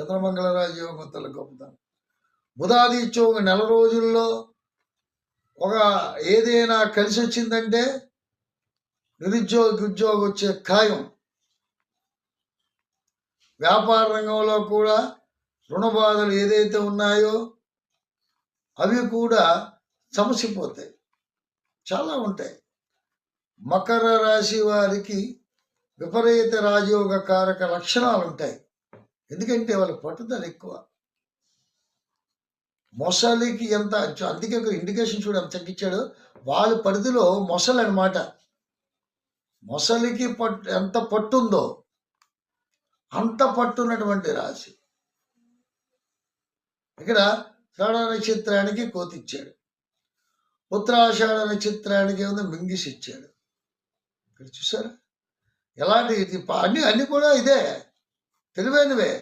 చంద్రమంగళ రాజయోగం గొప్పతనం ముదాది ఒక నెల రోజుల్లో ఒక ఏదైనా కలిసి వచ్చిందంటే నిరుద్యోగి ఉద్యోగం వచ్చే ఖాయం. వ్యాపార రంగంలో కూడా రుణ బాధలు ఏదైతే ఉన్నాయో అవి కూడా సమసిపోతాయి. చాలా ఉంటాయి. మకర రాశి వారికి విపరీత రాజయోగ కారక లక్షణాలు ఉంటాయి ఎందుకంటే వాళ్ళకి పట్టుదల ఎక్కువ. మొసలికి ఎంత అందుకే ఒక ఇండికేషన్ చూడు ఎంత తగ్గించాడు. వాళ్ళ పరిధిలో మొసలి అనమాట మొసలికి పట్టు ఎంత పట్టుందో అంత పట్టున్నటువంటి రాశి. ఇక్కడ శ్రవణ నక్షత్రానికి కోతిచ్చాడు. ఉత్తరాషాఢ నక్షత్రానికి ఏమో మింగిసి ఇచ్చాడు. ఇక్కడ చూసారా? ఎలాంటి అన్ని అన్ని కూడా ఇదే. తెలివైనవే.